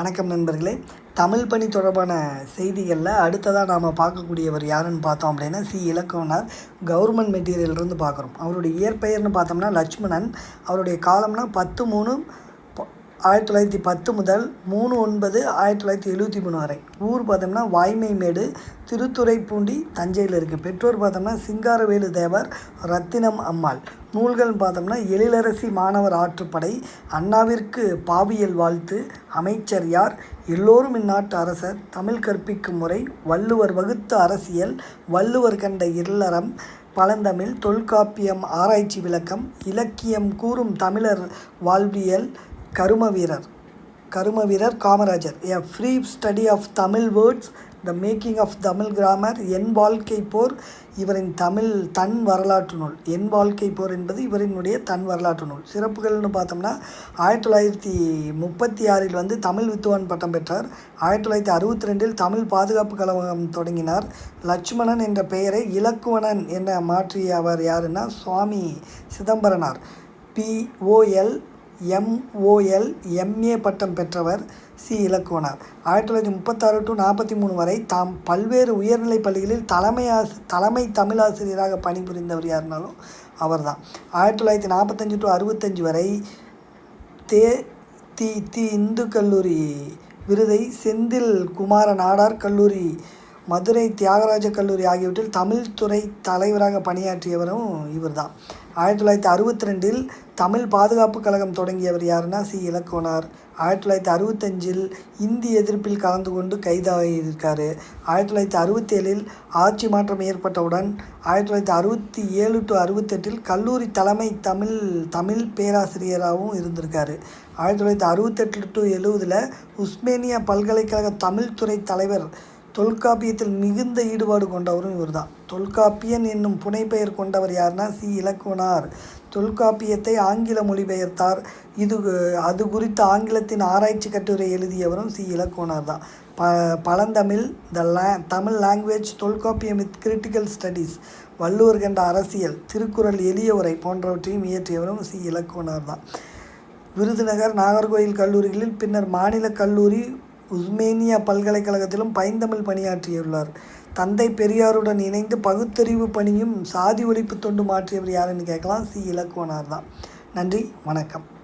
வணக்கம் நண்பர்களே. தமிழ் பணி தொடர்பான செய்திகளில் அடுத்ததாக நாம் பார்க்கக்கூடியவர் யாருன்னு பார்த்தோம் அப்படின்னா சி. இலக்கவனார். கவர்மெண்ட் மெட்டீரியல்லேருந்து பார்க்குறோம். அவருடைய இயற்பெயர்னு பார்த்தோம்னா லட்சுமணன். அவருடைய காலம்னா பத்து மூணு ஆயிரத்தி தொள்ளாயிரத்தி பத்து முதல் மூணு ஒன்பது ஆயிரத்தி தொள்ளாயிரத்தி எழுபத்தி மூணு வரை. ஊர் பார்த்தோம்னா வாய்மைமேடு திருத்துறைப்பூண்டி தஞ்சையில் இருக்குது பெற்றோர் பார்த்தோம்னா சிங்காரவேலு தேவர் ரத்தினம் அம்மாள். நூல்கள் பார்த்தோம்னா எழிலரசி மாணவர் ஆற்றுப்படை அண்ணாவிற்கு பாவியல் வாழ்த்து அமைச்சர் யார்? எல்லோரும் இந்நாட்டு அரசர் தமிழ் கற்பிக்கும் முறை வள்ளுவர் வகுத்த அரசியல் வள்ளுவர் கண்ட இல்லறம் பழந்தமிழ் தொல்காப்பியம் ஆராய்ச்சி விளக்கம் இலக்கியம் கூறும் தமிழர் வாழ்வியல் கரும வீரர். கரும வீரர் Kamarajar. A free study of Tamil words the making of Tamil grammar என் வாழ்க்கை போர் இவரின் தமிழ் தன் வரலாற்று நூல். என் வாழ்க்கை போர் என்பது இவரினுடைய தன் வரலாற்று நூல். சிறப்புகள்னு பார்த்தோம்னா ஆயிரத்தி தொள்ளாயிரத்தி முப்பத்தி ஆறில் வந்து தமிழ் வித்துவான் பட்டம் பெற்றார். ஆயிரத்தி தொள்ளாயிரத்தி அறுபத்தி ரெண்டில் தமிழ் பாதுகாப்பு கழகம் தொடங்கினார். லட்சுமணன் என்ற பெயரை இலக்குவணன் என மாற்றிய அவர் யாருன்னா Swami Chidambaranar. BOL MOL MA பட்டம் பெற்றவர் சி. இலக்குவனார். ஆயிரத்தி தொள்ளாயிரத்தி முப்பத்தாறு டு நாற்பத்தி மூணு வரை தாம் பல்வேறு உயர்நிலைப் பள்ளிகளில் தலைமை ஆசி தலைமை தமிழாசிரியராக பணிபுரிந்தவர் யாருனாலும் அவர்தான். ஆயிரத்தி தொள்ளாயிரத்தி நாற்பத்தஞ்சு டு அறுபத்தஞ்சு வரை தே. தி. தி. இந்து கல்லூரி விருதை செந்தில் குமார நாடார் கல்லூரி மதுரை தியாகராஜ கல்லூரி ஆகியவற்றில் தமிழ் துறை தலைவராக பணியாற்றியவரும் இவர்தான். ஆயிரத்தி தொள்ளாயிரத்தி அறுபத்தி ரெண்டில் தமிழ் பாதுகாப்பு கழகம் தொடங்கியவர் யாருன்னா சி. இலக்கோனார். ஆயிரத்தி தொள்ளாயிரத்தி அறுபத்தஞ்சில் இந்தி எதிர்ப்பில் கலந்து கொண்டு கைதாகியிருக்காரு. ஆயிரத்தி தொள்ளாயிரத்தி அறுபத்தேழில் ஆட்சி மாற்றம் ஏற்பட்டவுடன் ஆயிரத்தி தொள்ளாயிரத்தி அறுபத்தி ஏழு டு அறுபத்தெட்டில் கல்லூரி தலைமை தமிழ் தமிழ் பேராசிரியராகவும் இருந்திருக்காரு. ஆயிரத்தி தொள்ளாயிரத்தி அறுபத்தெட்டு டு எழுவதில் உஸ்மேனியா பல்கலைக்கழக தமிழ்துறை தலைவர் தொல்காப்பியத்தில் மிகுந்த ஈடுபாடு கொண்டவரும் இவர்தான். தொல்காப்பியன் என்னும் புனைப்பெயர் கொண்டவர் யாருன்னா சி. இலக்குவனார். தொல்காப்பியத்தை ஆங்கில மொழிபெயர்த்தார். இது அது குறித்த ஆங்கிலத்தின் ஆராய்ச்சி கட்டுரை எழுதியவரும் சி. இலக்குவனார் தான். ப பழந்தமிழ் the Leh Tamil language Tolkappiyam with critical studies Valluvar கண்ட அரசியல் திருக்குறள் எளிய உரை போன்றவற்றையும் இயற்றியவரும் சி. இலக்குவனார் தான். விருதுநகர் நாகர்கோயில் கல்லூரிகளில் பின்னர் மாநில கல்லூரி உஸ்மேனியா பல்கலைக்கழகத்திலும் பைந்தமிழ் பணியாற்றியுள்ளார். தந்தை பெரியாருடன் இணைந்து பகுத்தறிவு பணியும் சாதி ஒழிப்பு தொண்டு மாற்றியவர் யாருன்னு கேட்கலாம். சி இலக்குவனார் தான். நன்றி வணக்கம்.